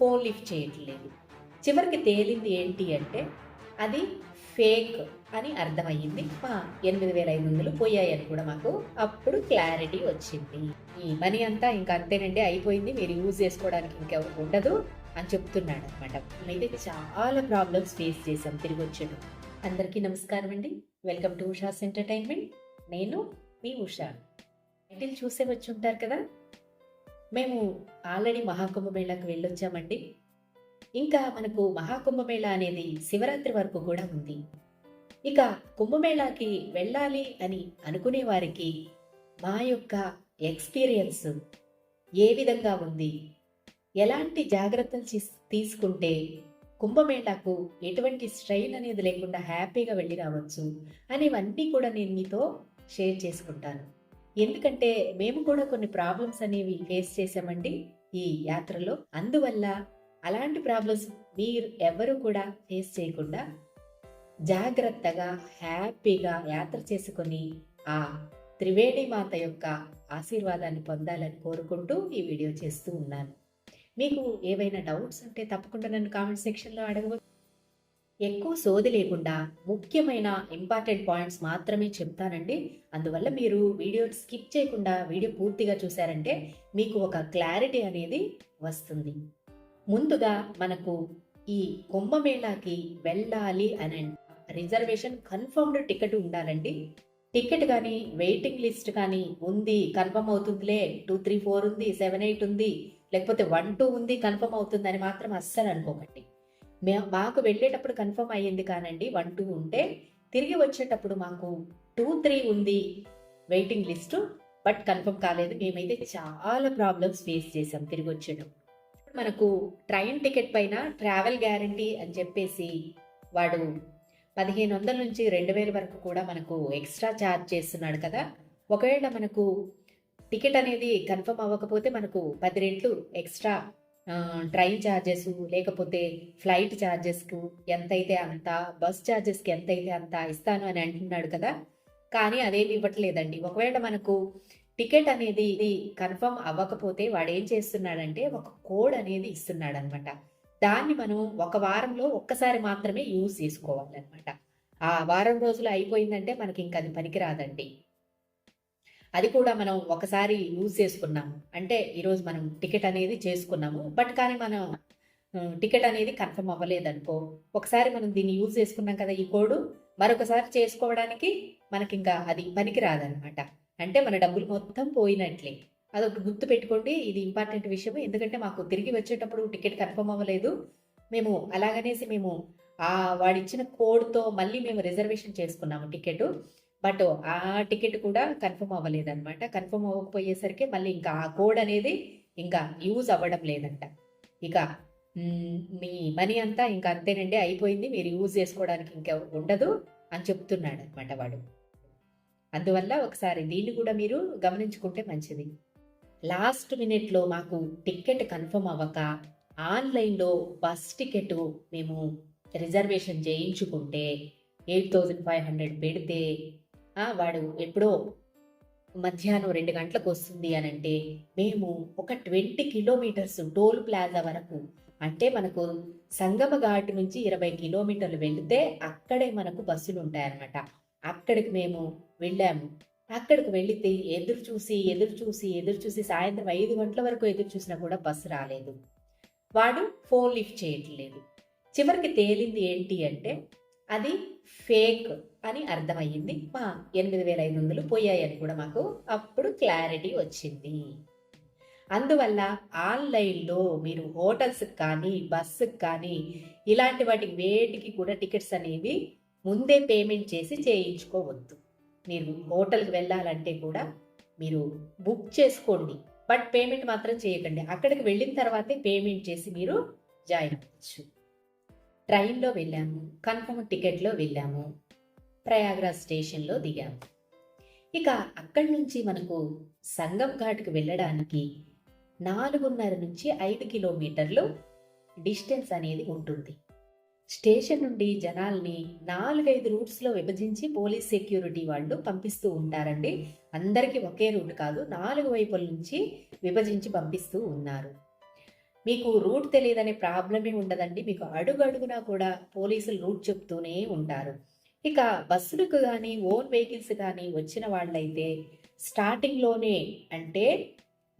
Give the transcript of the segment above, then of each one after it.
Phone lift చేయట్లేదు. చివరికి తేలింది ఏంటి అంటే అది ఫేక్ అని అర్థమయ్యింది. మా ఎనిమిది వేల ఐదు వందలు పోయాయని కూడా మాకు అప్పుడు క్లారిటీ వచ్చింది. ఈ మనీ అంతా ఇంకా అంతేనండి అయిపోయింది. మీరు యూజ్ చేసుకోవడానికి ఇంకెవరు ఉండదు అని చెప్తున్నాడు అనమాట అయితే చాలా ప్రాబ్లమ్స్ ఫేస్ చేసాం తిరిగి వచ్చాడు అందరికీ నమస్కారం అండి. Welcome to Usha's entertainment. నేను మీ ఉషా. టైటిల్ చూసే వచ్చి ఉంటారు కదా? మేము ఆల్రెడీ మహాకుంభమేళాకు వెళ్ళొచ్చామండి. ఇంకా మనకు మహాకుంభమేళా అనేది శివరాత్రి వరకు కూడా ఉంది. ఇక కుంభమేళాకి వెళ్ళాలి అని అనుకునే వారికి మా యొక్క ఎక్స్పీరియన్స్ ఏ విధంగా ఉంది? ఎలాంటి జాగ్రత్తలు తీస్- తీసుకుంటే కుంభమేళాకు ఎటువంటి స్ట్రెయిన్ అనేది లేకుండా హ్యాపీగా వెళ్ళి రావచ్చు అనేవన్నీ కూడా నేను మీతో షేర్ చేసుకుంటాను. ఎందుకంటే మేము కూడా కొన్ని ప్రాబ్లమ్స్ అనేవి ఫేస్ చేసామండి ఈ యాత్రలో. అందువల్ల అలాంటి ప్రాబ్లమ్స్ మీరు ఎవరు కూడా ఫేస్ చేయకుండా జాగ్రత్తగా హ్యాపీగా యాత్ర చేసుకొని ఆ త్రివేణి మాత యొక్క ఆశీర్వాదాన్ని పొందాలని కోరుకుంటూ ఈ వీడియో చేస్తూ ఉన్నాను. మీకు ఏవైనా డౌట్స్ ఉంటే తప్పకుండా నన్ను కామెంట్ సెక్షన్లో అడగవచ్చు. ఎక్కువ సోది లేకుండా ముఖ్యమైన ఇంపార్టెంట్ పాయింట్స్ మాత్రమే చెప్తానండి. అందువల్ల మీరు వీడియో స్కిప్ చేయకుండా వీడియో పూర్తిగా చూసారంటే మీకు ఒక క్లారిటీ అనేది వస్తుంది. ముందుగా మనకు ఈ కుంభమేళాకి వెళ్ళాలి అని రిజర్వేషన్ కన్ఫర్మ్డ్ టికెట్ ఉండాలండి. టికెట్ కానీ వెయిటింగ్ లిస్ట్ కానీ ఉంది కన్ఫర్మ్ అవుతుందిలే. టూ త్రీ ఫోర్ ఉంది సెవెన్ ఎయిట్ ఉంది. లేకపోతే వన్ టూ ఉంది కన్ఫర్మ్ అవుతుంది అని మాత్రం అస్సలు అనుకోకండి. మాకు వెళ్ళేటప్పుడు కన్ఫర్మ్ అయ్యింది కానండి. వన్ టూ ఉంటే తిరిగి వచ్చేటప్పుడు మాకు టూ త్రీ ఉంది వెయిటింగ్ లిస్టు. బట్ కన్ఫర్మ్ కాలేదు. మేమైతే చాలా ప్రాబ్లమ్స్ ఫేస్ చేసాం తిరిగి వచ్చేటప్పుడు. మనకు ట్రైన్ టికెట్ పైన ట్రావెల్ గ్యారంటీ అని చెప్పేసి వాడు పదిహేను వందల నుంచి రెండు వేల వరకు కూడా మనకు ఎక్స్ట్రా ఛార్జ్ చేస్తున్నాడు కదా. ఒకవేళ మనకు టికెట్ అనేది కన్ఫర్మ్ అవ్వకపోతే మనకు పది రెట్లు ఎక్స్ట్రా ట్రైన్ ఛార్జెస్ లేకపోతే ఫ్లైట్ ఛార్జెస్కు ఎంత అయితే అంత బస్ ఛార్జెస్కి ఎంతైతే అంత ఇస్తాను అని అంటున్నాడు కదా? కానీ అదేమి ఇవ్వట్లేదండి. ఒకవేళ మనకు టికెట్ అనేది కన్ఫర్మ్ అవ్వకపోతే వాడు ఏం చేస్తున్నాడంటే ఒక కోడ్ అనేది ఇస్తున్నాడు అనమాట దాన్ని మనం ఒక వారంలో ఒక్కసారి మాత్రమే యూజ్ చేసుకోవాలన్నమాట ఆ వారం రోజులు అయిపోయిందంటే మనకి ఇంకా అది పనికిరాదండి. అది కూడా మనం ఒకసారి యూజ్ చేసుకున్నాము. అంటే ఈరోజు మనం టికెట్ అనేది చేసుకున్నాము. బట్ కానీ మనం టికెట్ అనేది కన్ఫర్మ్ అవ్వలేదనుకో ఒకసారి మనం దీన్ని యూజ్ చేసుకున్నాం కదా ఈ కోడ్ మరొకసారి చేసుకోవడానికి మనకి ఇంకా అది పనికి రాదనమాట అంటే మన డబ్బులు మొత్తం పోయినట్లే. అదొక గుర్తు పెట్టుకోండి ఇది ఇంపార్టెంట్ విషయం ఎందుకంటే మాకు తిరిగి వచ్చేటప్పుడు టికెట్ కన్ఫర్మ్ అవ్వలేదు. మేము అలాగనేసి మేము ఆ వాడిచ్చిన కోడ్తో మళ్ళీ మేము రిజర్వేషన్ చేసుకున్నాము టికెట్. బట్ ఆ టికెట్ కూడా కన్ఫర్మ్ అవ్వలేదన్నమాట. కన్ఫర్మ్ అవ్వకపోయేసరికి మళ్ళీ ఇంకా ఆ కోడ్ అనేది ఇంకా యూజ్ అవ్వడం లేదంట. ఇక మీ మనీ అంతా ఇంకా అంతేనండి అయిపోయింది మీరు యూజ్ చేసుకోవడానికి ఇంకా ఉండదు అని చెప్తున్నాడు అనమాట వాడు. అందువల్ల ఒకసారి దీన్ని కూడా మీరు గమనించుకుంటే మంచిది. లాస్ట్ మినిట్లో మాకు టికెట్ కన్ఫర్మ్ అవ్వక ఆన్లైన్లో బస్ టికెట్ మేము రిజర్వేషన్ చేయించుకుంటే ఎయిట్ థౌజండ్ ఫైవ్ హండ్రెడ్ పెడితే వాడు ఎప్పుడో మధ్యాహ్నం రెండు గంటలకు వస్తుంది అని అంటే మేము ఒక ట్వంటీ కిలోమీటర్స్ టోల్ ప్లాజా వరకు అంటే మనకు సంగమ ఘాట్ నుంచి ఇరవై కిలోమీటర్లు వెళితే అక్కడే మనకు బస్సులు ఉంటాయన్నమాట. అక్కడికి మేము వెళ్ళాము. అక్కడికి వెళితే ఎదురు చూసి ఎదురు చూసి ఎదురు చూసి సాయంత్రం ఐదు గంటల వరకు ఎదురు చూసినా కూడా బస్సు రాలేదు. వాడు ఫోన్ లిఫ్ట్ చేయట్లేదు. చివరికి తేలింది ఏంటి అంటే అది ఫేక్ అని అర్థమయ్యింది. మా ఎనిమిది వేల ఐదు వందలు పోయాయని కూడా మాకు అప్పుడు క్లారిటీ వచ్చింది. అందువల్ల ఆన్లైన్లో మీరు హోటల్స్కి కానీ బస్సుకి కానీ ఇలాంటి వాటికి వేటికి కూడా టికెట్స్ అనేవి ముందే పేమెంట్ చేసి చేయించుకోవద్దు. మీరు హోటల్కి వెళ్ళాలంటే కూడా మీరు బుక్ చేసుకోండి. బట్ పేమెంట్ మాత్రం చేయకండి. అక్కడికి వెళ్ళిన తర్వాతే పేమెంట్ చేసి మీరు జాయిన్ అవ్వచ్చు. ట్రైన్లో వెళ్ళాము కన్ఫర్మ్ టికెట్లో వెళ్ళాము. ప్రయాగ్రాజ్ స్టేషన్లో దిగాము ఇక అక్కడి నుంచి మనకు సంగం ఘాట్కి వెళ్ళడానికి నాలుగున్నర నుంచి ఐదు కిలోమీటర్లు డిస్టెన్స్ అనేది ఉంటుంది. స్టేషన్ నుండి జనాల్ని నాలుగైదు రూట్స్లో విభజించి పోలీస్ సెక్యూరిటీ వాళ్ళు పంపిస్తూ ఉంటారండి. అందరికీ ఒకే రూట్ కాదు నాలుగు వైపుల నుంచి విభజించి పంపిస్తూ ఉన్నారు. మీకు రూట్ తెలియదనే ప్రాబ్లమే ఉండదండి. మీకు అడుగడుగునా కూడా పోలీసులు రూట్ చెప్తూనే ఉంటారు. ఇక బస్సులకు కానీ ఓన్ వెహికల్స్ కానీ వచ్చిన వాళ్ళైతే స్టార్టింగ్లోనే అంటే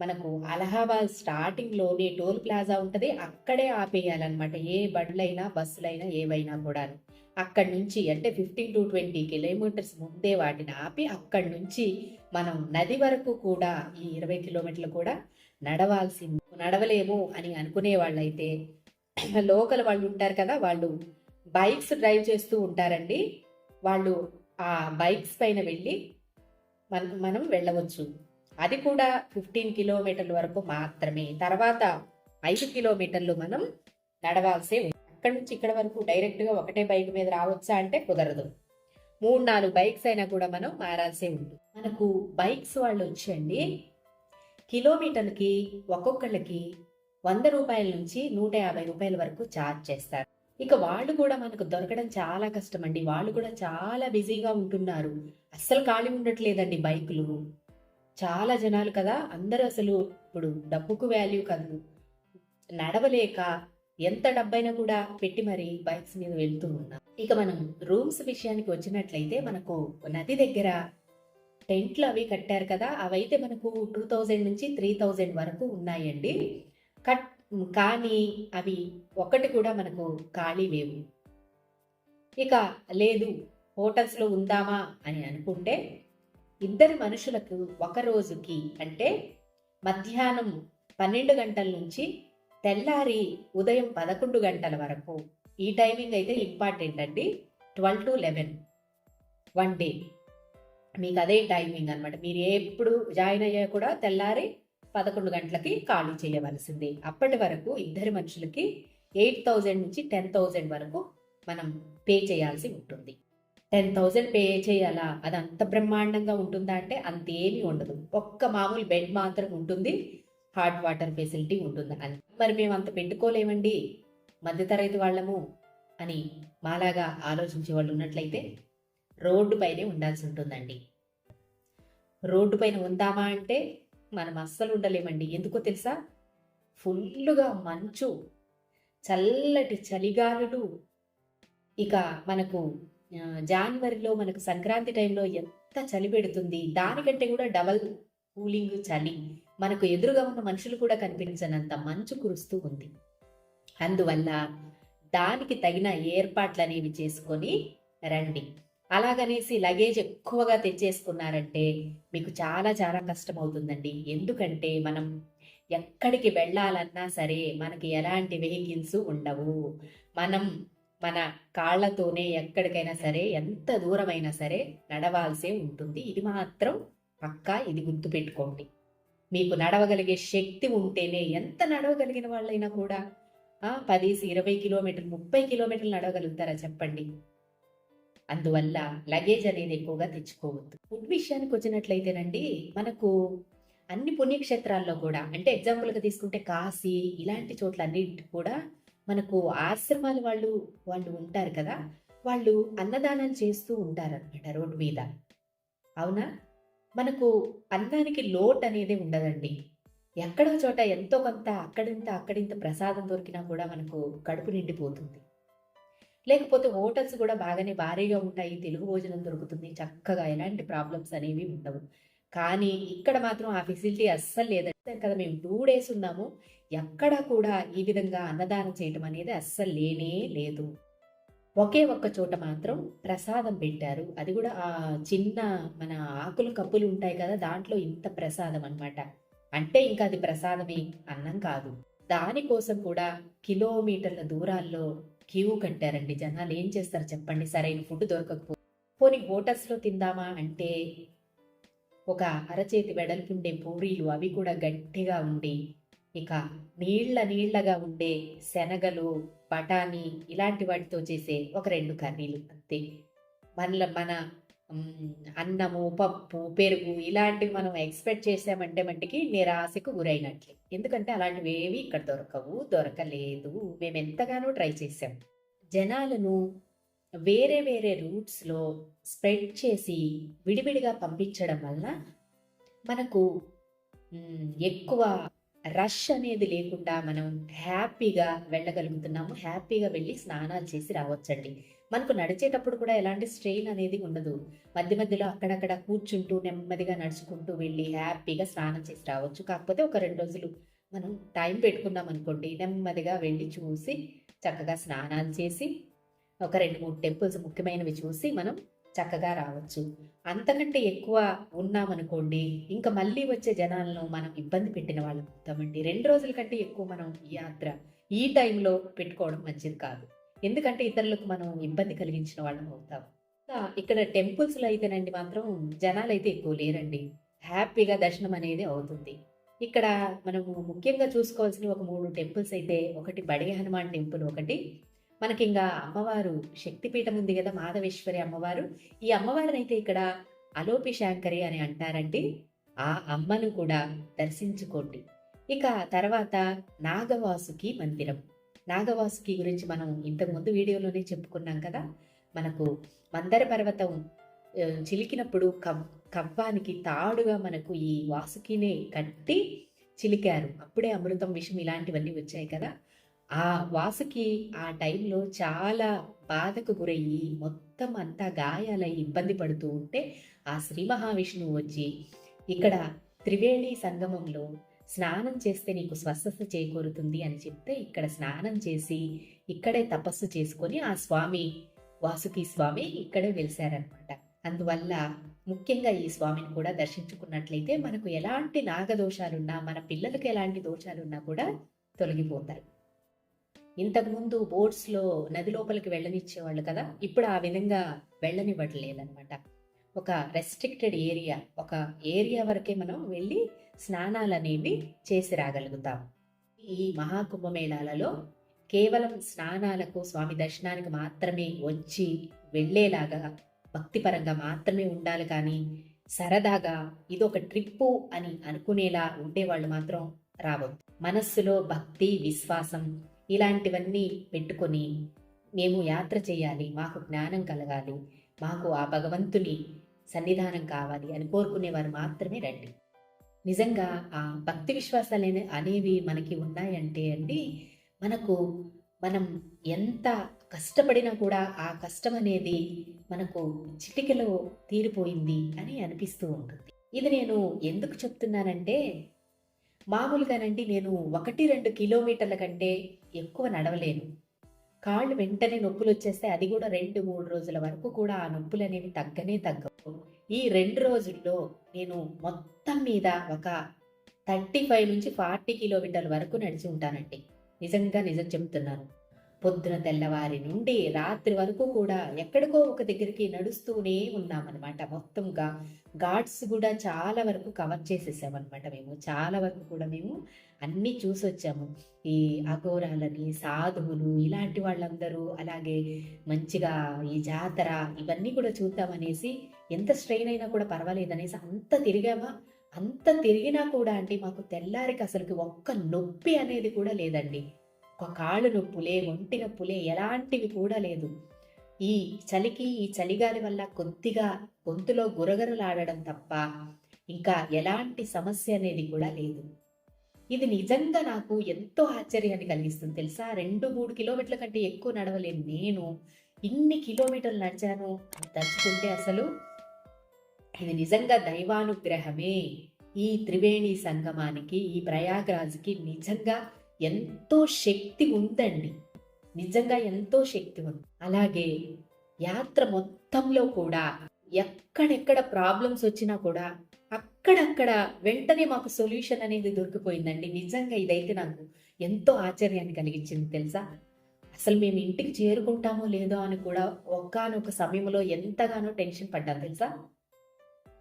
మనకు అలహాబాద్ స్టార్టింగ్లోనే టోల్ ప్లాజా ఉంటుంది. అక్కడే ఆపేయాలన్నమాట. ఏ బండ్లైనా బస్సులైనా ఏవైనా కూడా అక్కడి నుంచి అంటే ఫిఫ్టీన్ టు ట్వంటీ కిలోమీటర్స్ ముందే వాటిని ఆపి అక్కడి నుంచి మనం నది వరకు కూడా ఈ ఇరవై కిలోమీటర్లు కూడా నడవాల్సింది. నడవలేము అని అనుకునే వాళ్ళైతే లోకల్ వాళ్ళు ఉంటారు కదా వాళ్ళు బైక్స్ డ్రైవ్ చేస్తూ ఉంటారండి. వాళ్ళు ఆ బైక్స్ పైన వెళ్ళి మనం మనం వెళ్ళవచ్చు. అది కూడా ఫిఫ్టీన్ కిలోమీటర్ల వరకు మాత్రమే. తర్వాత ఐదు కిలోమీటర్లు మనం నడవాల్సి ఉంది. నుంచి ఇక్కడ వరకు డైరెక్ట్గా ఒకటే బైక్ మీద రావచ్చా అంటే కుదరదు. మూడు నాలుగు బైక్స్ అయినా కూడా మనం మారాల్సి ఉంది. మనకు బైక్స్ వాళ్ళు వచ్చండి కిలోమీటర్కి ఒక్కొక్కళ్ళకి వంద రూపాయల నుంచి నూట యాభై రూపాయల వరకు ఛార్జ్ చేస్తారు. ఇక వాళ్ళు కూడా మనకు దొరకడం చాలా కష్టం అండి వాళ్ళు కూడా చాలా బిజీగా ఉంటున్నారు. అస్సలు ఖాళీ ఉండట్లేదండి బైకులు. చాలా జనాలు కదా అందరూ అసలు ఇప్పుడు డబ్బుకు వాల్యూ కాదు. నడవలేక ఎంత డబ్బైనా కూడా పెట్టి మరి బైక్స్ మీద వెళ్తూ ఉన్నాం ఇక మనం రూమ్స్ విషయానికి వచ్చినట్లయితే మనకు నది దగ్గర టెంట్లు అవి కట్టారు కదా అవైతే మనకు టూ థౌజండ్ నుంచి త్రీ థౌజండ్ వరకు ఉన్నాయండి. కట్ కానీ అవి ఒక్కటి కూడా మనకు ఖాళీ లేవు. ఇక లేదు హోటల్స్లో ఉందామా అని అనుకుంటే ఇద్దరు మనుషులకు ఒక రోజుకి అంటే మధ్యాహ్నం పన్నెండు గంటల నుంచి తెల్లారి ఉదయం పదకొండు గంటల వరకు. ఈ టైమింగ్ అయితే ఇంపార్టెంట్ అండి. Twelve to eleven one day. మీకు అదే టైమింగ్ అనమాట మీరు ఎప్పుడు జాయిన్ అయ్యా కూడా తెల్లారి పదకొండు గంటలకి ఖాళీ చేయవలసింది. అప్పటి వరకు ఇద్దరి మనుషులకి ఎయిట్ థౌజండ్ నుంచి టెన్ థౌజండ్ వరకు మనం పే చేయాల్సి ఉంటుంది. టెన్ థౌజండ్ పే చేయాలా? అది అంత బ్రహ్మాండంగా ఉంటుందా అంటే అంతేమీ ఉండదు. ఒక్క మామూలు బెడ్ మాత్రం ఉంటుంది. హాట్ వాటర్ ఫెసిలిటీ ఉంటుంది. అని మరి మేము అంత పెట్టుకోలేమండి. మధ్యతరగతి వాళ్ళము అని మాలాగా ఆలోచించే వాళ్ళు ఉన్నట్లయితే రోడ్డు పైనే ఉండాల్సి ఉంటుందండి. రోడ్డు పైన ఉందామా అంటే మనం అస్సలు ఉండలేమండి. ఎందుకో తెలుసా? ఫుల్లుగా మంచు చల్లటి చలిగాలులు. ఇక మనకు జనవరిలో మనకు సంక్రాంతి టైంలో ఎంత చలి పెడుతుంది. దానికంటే కూడా డబల్ కూలింగ్ చలి. మనకు ఎదురుగా ఉన్న మనుషులు కూడా కనిపించనంత మంచు కురుస్తూ ఉంది. అందువల్ల దానికి తగిన ఏర్పాట్లు అనేవి చేసుకొని రండి. అలాగనేసి లగేజ్ ఎక్కువగా తెచ్చేసుకున్నారంటే మీకు చాలా చాలా కష్టం అవుతుందండి ఎందుకంటే మనం ఎక్కడికి వెళ్ళాలన్నా సరే మనకి ఎలాంటి వెహికల్స్ ఉండవు. మనం మన కాళ్ళతోనే ఎక్కడికైనా సరే ఎంత దూరమైనా సరే నడవాల్సే ఉంటుంది. ఇది మాత్రం పక్కా ఇది గుర్తుపెట్టుకోండి. మీకు నడవగలిగే శక్తి ఉంటేనే ఎంత నడవగలిగిన వాళ్ళైనా కూడా ఆ, పది ఇరవై కిలోమీటర్లు ముప్పై కిలోమీటర్లు నడవగలుగుతారా చెప్పండి? అందువల్ల లగేజ్ అనేది ఎక్కువగా తెచ్చుకోవద్దు. ఫుడ్ విషయానికి వచ్చినట్లయితేనండి మనకు అన్ని పుణ్యక్షేత్రాల్లో కూడా అంటే ఎగ్జాంపుల్గా తీసుకుంటే కాశీ ఇలాంటి చోట్ల అన్నింటి కూడా మనకు ఆశ్రమాల వాళ్ళు వాళ్ళు ఉంటారు కదా వాళ్ళు అన్నదానం చేస్తూ ఉంటారనమాట రోడ్డు మీద. అవునా? మనకు అన్నానికి లోట్ అనేది ఉండదండి. ఎక్కడో చోట ఎంతో కొంత అక్కడింత అక్కడింత ప్రసాదం దొరికినా కూడా మనకు కడుపు నిండిపోతుంది. లేకపోతే హోటల్స్ కూడా బాగానే భారీగా ఉంటాయి తెలుగు భోజనం దొరుకుతుంది చక్కగా ఎలాంటి ప్రాబ్లమ్స్ అనేవి ఉండవు. కానీ ఇక్కడ మాత్రం ఆ ఫెసిలిటీ అస్సలు లేదంటే కదా మేము టూ డేస్ ఉన్నాము ఎక్కడా కూడా ఈ విధంగా అన్నదానం చేయటం అనేది అస్సలు లేనే లేదు. ఒకే ఒక్క చోట మాత్రం ప్రసాదం పెట్టారు. అది కూడా ఆ చిన్న మన ఆకులు కప్పులు ఉంటాయి కదా దాంట్లో ఇంత ప్రసాదం అన్నమాట. అంటే ఇంకా అది ప్రసాదమే అన్నం కాదు. దానికోసం కూడా కిలోమీటర్ల దూరాల్లో క్యూ కట్టారండి. జనాలు ఏం చేస్తారు చెప్పండి? సరైన ఫుడ్ దొరకకపోతే పోనీ హోటల్స్లో తిందామా అంటే ఒక అరచేతి వెడల్పుండే పూరీలు అవి కూడా గట్టిగా ఉండి ఇక నీళ్ళ నీళ్ళగా ఉండే శనగలు బఠానీ ఇలాంటి వాటితో చేసే ఒక రెండు కర్రీలు అంతే. మన మన అన్నము పప్పు పెరుగు ఇలాంటివి మనం ఎక్స్పెక్ట్ చేసామంటే మట్టికి నిరాశకు గురైనట్లే. ఎందుకంటే అలాంటివి ఏవి ఇక్కడ దొరకవు దొరకలేదు. మేము ఎంతగానో ట్రై చేసాం. జనాలను వేరే వేరే రూట్స్లో స్ప్రెడ్ చేసి విడివిడిగా పంపించడం వల్ల మనకు ఎక్కువ రష్ అనేది లేకుండా మనం హ్యాపీగా వెళ్ళగలుగుతున్నాము. హ్యాపీగా వెళ్ళి స్నానాలు చేసి రావచ్చండి. మనకు నడిచేటప్పుడు కూడా ఎలాంటి స్ట్రెయిన్ అనేది ఉండదు. మధ్య మధ్యలో అక్కడక్కడ కూర్చుంటూ నెమ్మదిగా నడుచుకుంటూ వెళ్ళి హ్యాపీగా స్నానం చేసి రావచ్చు. కాకపోతే ఒక రెండు రోజులు మనం టైం పెట్టుకున్నాం అనుకోండి నెమ్మదిగా వెళ్ళి చూసి చక్కగా స్నానాలు చేసి ఒక రెండు మూడు టెంపుల్స్ ముఖ్యమైనవి చూసి మనం చక్కగా రావచ్చు. అంతకంటే ఎక్కువ ఉన్నామనుకోండి ఇంకా మళ్ళీ వచ్చే జనాలను మనం ఇబ్బంది పెట్టిన వాళ్ళం అవుతామండి. రెండు రోజుల కంటే ఎక్కువ మనం ఈ యాత్ర ఈ టైంలో పెట్టుకోవడం మంచిది కాదు. ఎందుకంటే ఇతరులకు మనం ఇబ్బంది కలిగించిన వాళ్ళం అవుతాం. ఇక్కడ టెంపుల్స్లో అయితేనండి మాత్రం జనాలు అయితే ఎక్కువ లేరండి. హ్యాపీగా దర్శనం అనేది అవుతుంది. ఇక్కడ మనము ముఖ్యంగా చూసుకోవాల్సిన ఒక మూడు టెంపుల్స్ అయితే ఒకటి బడిగ హనుమాన్ టెంపుల్ ఒకటి మనకి ఇంకా అమ్మవారు శక్తిపీఠం ఉంది కదా మాధవేశ్వరి అమ్మవారు. ఈ అమ్మవారిని అయితే ఇక్కడ అలోపి శాంకరి అని అంటారండి. ఆ అమ్మను కూడా దర్శించుకోండి. ఇక తర్వాత నాగవాసుకి మందిరం. నాగవాసుకి గురించి మనం ఇంతకుముందు వీడియోలోనే చెప్పుకున్నాం కదా. మనకు మందర పర్వతం చిలికినప్పుడు కవ్ కవ్వానికి తాడుగా మనకు ఈ వాసుకినే కట్టి చిలికారు. అప్పుడే అమృతం విషం ఇలాంటివన్నీ వచ్చాయి కదా. ఆ వాసుకి ఆ టైంలో చాలా బాధకు గురయ్యి మొత్తం అంతా గాయాలై ఇబ్బంది పడుతూ ఉంటే ఆ శ్రీ మహావిష్ణువు వచ్చి ఇక్కడ త్రివేణి సంగమంలో స్నానం చేస్తే నీకు స్వస్థత చేకూరుతుంది అని చెప్తే ఇక్కడ స్నానం చేసి ఇక్కడే తపస్సు చేసుకొని ఆ స్వామి వాసుకి స్వామి ఇక్కడే వెలిశారనమాట. అందువల్ల ముఖ్యంగా ఈ స్వామిని కూడా దర్శించుకున్నట్లయితే మనకు ఎలాంటి నాగదోషాలున్నా మన పిల్లలకు ఎలాంటి దోషాలున్నా కూడా తొలగిపోతాయి ఇంతకుముందు బోట్స్లో నది లోపలికి వెళ్ళనిచ్చేవాళ్ళు కదా ఇప్పుడు ఆ విధంగా వెళ్ళనివ్వట్లేదనమాట ఒక రెస్ట్రిక్టెడ్ ఏరియా ఒక ఏరియా వరకే మనం వెళ్ళి స్నానాలు అనేవి చేసి రాగలుగుతాం. ఈ మహాకుంభమేళాలలో కేవలం స్నానాలకు స్వామి దర్శనానికి మాత్రమే వచ్చి వెళ్ళేలాగా భక్తిపరంగా మాత్రమే ఉండాలి కానీ సరదాగా ఇదొక ట్రిప్పు అని అనుకునేలా ఉండేవాళ్ళు మాత్రం రావద్దు. మనస్సులో భక్తి విశ్వాసం ఇలాంటివన్నీ పెట్టుకొని మేము యాత్ర చేయాలి మాకు జ్ఞానం కలగాలి మాకు ఆ భగవంతుని సన్నిధానం కావాలి అని కోరుకునేవారు మాత్రమే రండి. నిజంగా ఆ భక్తి విశ్వాసాలు అనేవి మనకి ఉన్నాయంటే అండి మనకు మనం ఎంత కష్టపడినా కూడా ఆ కష్టం అనేది మనకు చిటికలో తీరిపోయింది అని అనిపిస్తూ ఉంటుంది. ఇది నేను ఎందుకు చెప్తున్నానంటే మామూలుగానండి నేను ఒకటి రెండు కిలోమీటర్ల కంటే ఎక్కువ నడవలేను. కాళ్ళు వెంటనే నొప్పులు వచ్చేస్తే అది కూడా రెండు మూడు రోజుల వరకు కూడా ఆ నొప్పులు అనేవి తగ్గనే తగ్గవు. ఈ రెండు రోజుల్లో నేను మొత్తం మీద ఒక థర్టీ ఫైవ్ నుంచి ఫార్టీ కిలోమీటర్ల వరకు నడిచి ఉంటానండి. నిజంగా నిజం చెబుతున్నాను పొద్దున తెల్లవారి నుండి రాత్రి వరకు కూడా ఎక్కడికో ఒక దగ్గరికి నడుస్తూనే ఉన్నామన్నమాట. మొత్తంగా ఘాట్స్ కూడా చాలా వరకు కవర్ చేసేసామన్నమాట మేము. చాలా వరకు కూడా మేము అన్నీ చూసి వచ్చాము ఈ అఘోరాలని సాధువులు ఇలాంటి వాళ్ళందరూ అలాగే మంచిగా ఈ జాతర ఇవన్నీ కూడా చూద్దామనేసి ఎంత స్ట్రెయిన్ అయినా కూడా పర్వాలేదనేసి అంత తిరిగామా? అంత తిరిగినా కూడా అండి మాకు తెల్లారికి అసలుకి ఒక్క నొప్పి అనేది కూడా లేదండి. ఒక కాళ్ళు నొప్పులే ఒంటి నొప్పులే ఎలాంటివి కూడా లేదు. ఈ చలికి ఈ చలిగాలి వల్ల కొద్దిగా గొంతులో గురగరలాడడం తప్ప ఇంకా ఎలాంటి సమస్య అనేది కూడా లేదు. ఇది నిజంగా నాకు ఎంతో ఆశ్చర్యాన్ని కలిగిస్తుంది. తెలుసా? రెండు మూడు కిలోమీటర్ల కంటే ఎక్కువ నడవలేను నేను. ఇన్ని కిలోమీటర్లు నడిచాను తలుచుకుంటే అసలు ఇది నిజంగా దైవానుగ్రహమే. ఈ త్రివేణి సంగమానికి ఈ ప్రయాగ్రాజ్కి నిజంగా ఎంతో శక్తి ఉందండి. నిజంగా ఎంతో శక్తి ఉంది. అలాగే యాత్ర మొత్తంలో కూడా ఎక్కడెక్కడ ప్రాబ్లమ్స్ వచ్చినా కూడా అక్కడక్కడ వెంటనే మాకు సొల్యూషన్ అనేది దొరికిపోయిందండి. నిజంగా ఇదైతే నాకు ఎంతో ఆశ్చర్యాన్ని కలిగించింది తెలుసా? అసలు మేము ఇంటికి చేరుకుంటామో లేదో అని కూడా ఒక్కనొక సమయంలో ఎంతగానో టెన్షన్ పడ్డాను తెలుసా?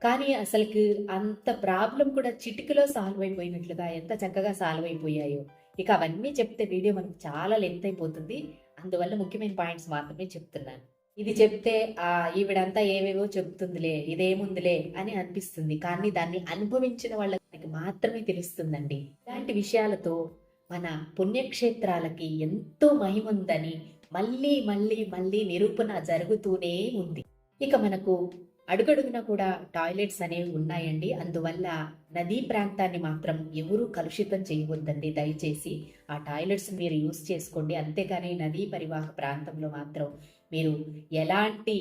కానీ అసలుకి అంత ప్రాబ్లం కూడా చిటికలో సాల్వ్ అయిపోయినట్లుగా ఎంత చక్కగా సాల్వ్ అయిపోయాయో. ఇక అవన్నీ చెప్తే వీడియో మనకు చాలా లెంత్ అయిపోతుంది. అందువల్ల ముఖ్యమైన పాయింట్స్ మాత్రమే చెప్తున్నాను. ఇది చెప్తే ఆ ఈవిడంతా ఏవేవో చెప్తుందిలే ఇదేముందిలే అని అనిపిస్తుంది. కానీ దాన్ని అనుభవించిన వాళ్ళకి మాత్రమే తెలుస్తుందండి. ఇలాంటి విషయాలతో మన పుణ్యక్షేత్రాలకి ఎంతో మహిముందని మళ్ళీ మళ్ళీ మళ్ళీ నిరూపణ జరుగుతూనే ఉంది. ఇక మనకు అడుగడుగున కూడా టాయిలెట్స్ అనేవి ఉన్నాయండి. అందువల్ల నదీ ప్రాంతాన్ని మాత్రం ఎవరూ కలుషితం చేయవద్దండి. దయచేసి ఆ టాయిలెట్స్ మీరు యూస్ చేసుకోండి. అంతేగాని నదీ పరివాహక ప్రాంతంలో మాత్రం మీరు ఎలాంటి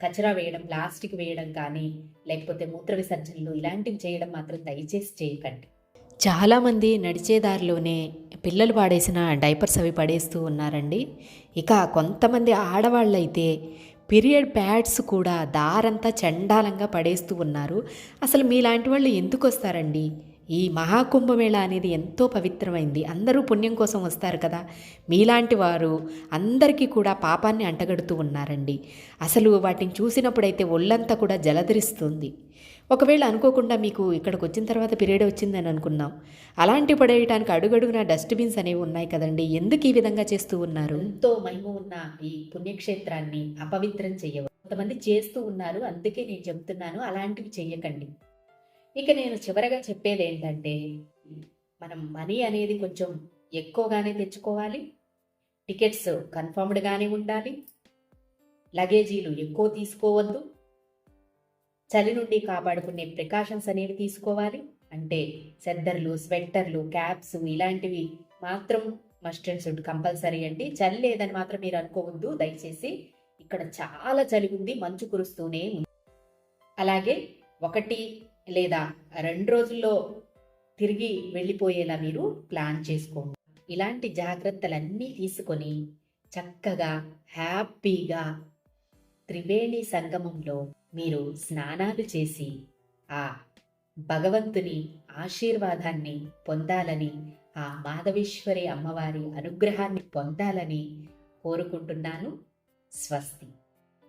కచరా వేయడం ప్లాస్టిక్ వేయడం కానీ లేకపోతే మూత్ర విసర్జనలు ఇలాంటివి చేయడం మాత్రం దయచేసి చేయకండి. చాలామంది నడిచే దారిలోనే పిల్లలు పాడేసిన డైపర్స్ అవి పడేస్తూ ఉన్నారండి. ఇక కొంతమంది ఆడవాళ్ళైతే పీరియడ్ ప్యాడ్స్ కూడా దారంతా చండాలంగా పడేస్తూ ఉన్నారు. అసలు మీలాంటి వాళ్ళు ఎందుకు వస్తారండి? ఈ మహాకుంభమేళ అనేది ఎంతో పవిత్రమైంది. అందరూ పుణ్యం కోసం వస్తారు కదా. మీలాంటి వారు అందరికీ కూడా పాపాన్ని అంటగడుతూ ఉన్నారండి. అసలు వాటిని చూసినప్పుడైతే ఒళ్ళంతా కూడా జలధరిస్తుంది. ఒకవేళ అనుకోకుండా మీకు ఇక్కడికి వచ్చిన తర్వాత పీరియడ్ వచ్చిందని అనుకున్నాం. అలాంటి పడేయటానికి అడుగడుగున డస్ట్బిన్స్ అనేవి ఉన్నాయి కదండి. ఎందుకు ఈ విధంగా చేస్తూ ఉన్నారు? ఎంతో మహిమ ఉన్న ఈ పుణ్యక్షేత్రాన్ని అపవిత్రం చేయవ కొంతమంది చేస్తూ ఉన్నారు. అందుకే నేను చెప్తున్నాను అలాంటివి చెయ్యకండి. ఇక నేను చివరగా చెప్పేది ఏంటంటే మనం మనీ అనేది కొంచెం ఎక్కువగానే తెచ్చుకోవాలి. టికెట్స్ కన్ఫర్మ్డ్గానే ఉండాలి. లగేజీలు ఎక్కువ తీసుకోవద్దు. చలి నుండి కాపాడుకునే ప్రికాషన్స్ అనేవి తీసుకోవాలి. అంటే సెద్దర్లు స్వెట్టర్లు క్యాప్స్ ఇలాంటివి మాత్రం మస్ట్ అండ్ షుడ్ కంపల్సరీ అండి. చలి లేదని మాత్రం మీరు అనుకోవద్దు. దయచేసి ఇక్కడ చాలా చలి ఉంది. మంచు కురుస్తూనే ఉంది. అలాగే ఒకటి లేదా రెండు రోజుల్లో తిరిగి వెళ్ళిపోయేలా మీరు ప్లాన్ చేసుకోండి. ఇలాంటి జాగ్రత్తలన్నీ తీసుకొని చక్కగా హ్యాపీగా త్రివేణి సంగమంలో మీరు స్నానాలు చేసి ఆ భగవంతుని ఆశీర్వాదాన్ని పొందాలని ఆ మాధవేశ్వరి అమ్మవారి అనుగ్రహాన్ని పొందాలని కోరుకుంటున్నాను. స్వస్తి.